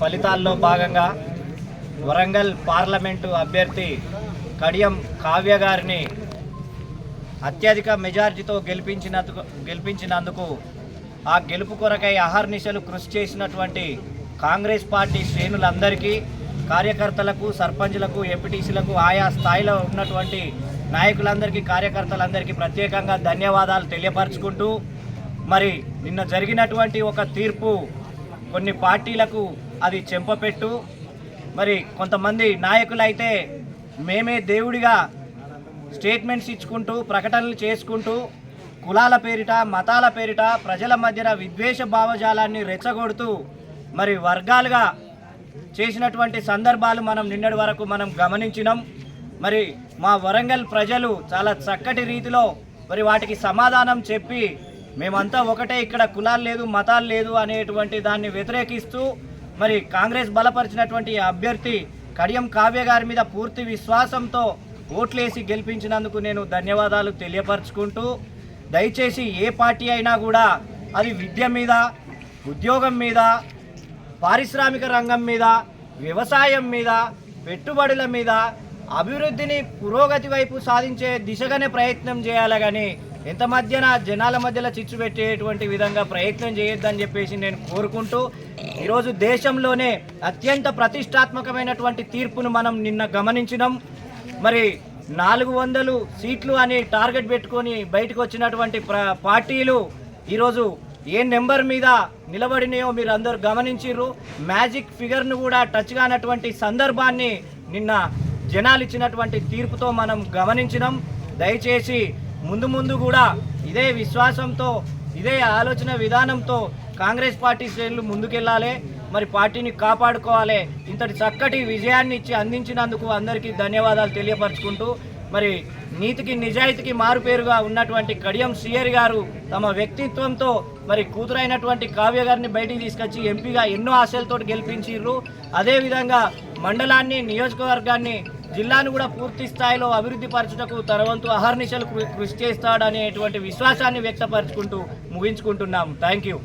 ఫలితాల్లో భాగంగా వరంగల్ పార్లమెంటు అభ్యర్థి కడియం కావ్య గారిని అత్యధిక మెజార్టీతో గెలిపించినందుకు గెలిపించినందుకు ఆ గెలుపు కొరకై అహర్నిశలు కృషి చేసినటువంటి కాంగ్రెస్ పార్టీ శ్రేణులందరికీ కార్యకర్తలకు సర్పంచ్లకు ఎంపీటీసీలకు ఆయా స్థాయిలో ఉన్నటువంటి నాయకులందరికీ కార్యకర్తలందరికీ ప్రత్యేకంగా ధన్యవాదాలు తెలియపరచుకుంటూ మరి నిన్న జరిగినటువంటి ఒక తీర్పు కొన్ని పార్టీలకు అది చెంపపెట్టు. మరి కొంతమంది నాయకులు అయితే మేమే దేవుడిగా స్టేట్మెంట్స్ ఇచ్చుకుంటూ ప్రకటనలు చేసుకుంటూ కులాల పేరిట మతాల పేరిట ప్రజల మధ్యన విద్వేష భావజాలాన్ని రెచ్చగొడుతూ మరి వర్గాలుగా చేసినటువంటి సందర్భాలు మనం నిన్నటి వరకు మనం గమనించినాం. మరి మా వరంగల్ ప్రజలు చాలా చక్కటి రీతిలో మరి వాటికి సమాధానం చెప్పి మేమంతా ఒకటే ఇక్కడ కులాలు లేదు మతాలు లేదు అనేటువంటి దాన్ని వ్యతిరేకిస్తూ మరి కాంగ్రెస్ బలపరిచినటువంటి అభ్యర్థి కడియం కావ్య గారి మీద పూర్తి విశ్వాసంతో ఓట్లేసి గెలిపించినందుకు నేను ధన్యవాదాలు తెలియపరచుకుంటూ దయచేసి ఏ పార్టీ అయినా కూడా అది విద్య మీద ఉద్యోగం మీద పారిశ్రామిక రంగం మీద వ్యవసాయం మీద పెట్టుబడుల మీద అభివృద్ధిని పురోగతి వైపు సాధించే దిశగానే ప్రయత్నం చేయాలి కానీ ఎంత మధ్యన జనాల మధ్యలో చిచ్చు పెట్టేటువంటి విధంగా ప్రయత్నం చేయొద్దని చెప్పేసి నేను కోరుకుంటూ ఈరోజు దేశంలోనే అత్యంత ప్రతిష్టాత్మకమైనటువంటి తీర్పును మనం నిన్న గమనించినాం. మరి నాలుగు వందలు సీట్లు అని టార్గెట్ పెట్టుకొని బయటకు వచ్చినటువంటి ప్ర పార్టీలు ఈరోజు ఏ నెంబర్ మీద నిలబడినాయో మీరు అందరూ గమనించిర్రు. మ్యాజిక్ ఫిగర్ను కూడా టచ్ కానటువంటి సందర్భాన్ని నిన్న జనాలు ఇచ్చినటువంటి తీర్పుతో మనం గమనించినాం. దయచేసి ముందు ముందు కూడా ఇదే విశ్వాసంతో ఇదే ఆలోచన విధానంతో కాంగ్రెస్ పార్టీ శ్రేణులు ముందుకెళ్ళాలి. మరి పార్టీని కాపాడుకోవాలి. ఇంతటి చక్కటి విజయాన్ని ఇచ్చి అందించినందుకు అందరికీ ధన్యవాదాలు తెలియపరచుకుంటూ మరి నీతికి నిజాయితీకి మారుపేరుగా ఉన్నటువంటి కడియం శ్రీయర్ గారు తమ వ్యక్తిత్వంతో మరి కూతురైనటువంటి కావ్య గారిని బయటికి తీసుకొచ్చి ఎంపీగా ఎన్నో ఆశలతో గెలిపించిర్రు. అదేవిధంగా మండలాన్ని నియోజకవర్గాన్ని జిల్లాను కూడా పూర్తి స్థాయిలో అభివృద్ధి పరచుటకు తరవంతు అహర్నిశలు కృషి చేస్తాడనేటువంటి విశ్వాసాన్ని వ్యక్తపరచుకుంటూ ముగించుకుంటున్నాం. Thank you